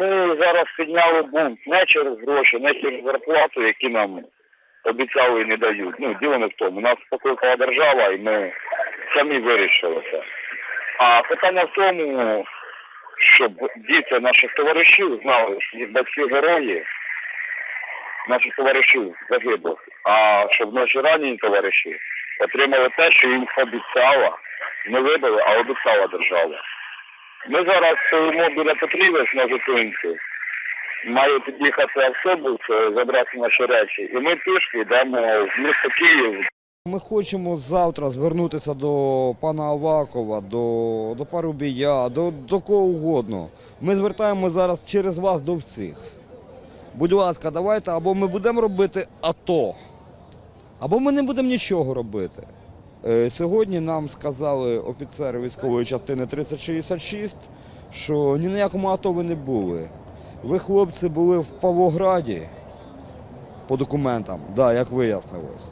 Ми зараз підняли бунт не через гроші, не через зарплату, які нам обіцяли і не дають. Ну, діло не в тому. Нас покликала держава і ми самі вирішили це. А питання в тому, щоб діти наших товаришів знали, що їх батьки герої, наших товаришів загиблих, а щоб наші ранені товариші отримали те, що їм обіцяла, не видали, а обіцяла держава. Ми зараз стоїмо біля Петрівець на зупинці. Має під'їхати автобус, е, забрати наші речі. І ми пішки йдемо в місто Київ. Ми хочемо завтра звернутися до пана Авакова, до, до Парубія, до, до кого угодно. Ми звертаємо зараз через вас до всіх. Будь ласка, давайте або ми будемо робити АТО, або ми не будемо нічого робити. Е, Сьогодні нам сказали офіцери військової частини 3066, що ні на якому АТО ви не були. Ви, хлопці, були в Павлограді по документам, да, як вияснилось.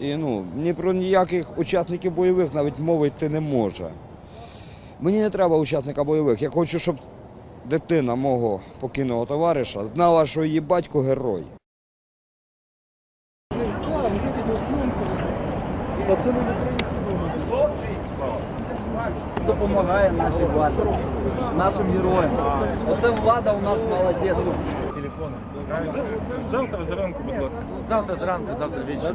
І ну, ні про ніяких учасників бойових навіть мови йти не може. Мені не треба учасника бойових. Я хочу, щоб дитина мого покійного товариша знала, що її батько герой. Пацани допомагає нашій владі, нашим героям. Оце влада у нас молодець. Телефони. Завтра зранку, будь ласка. Завтра зранку, завтра ввечері.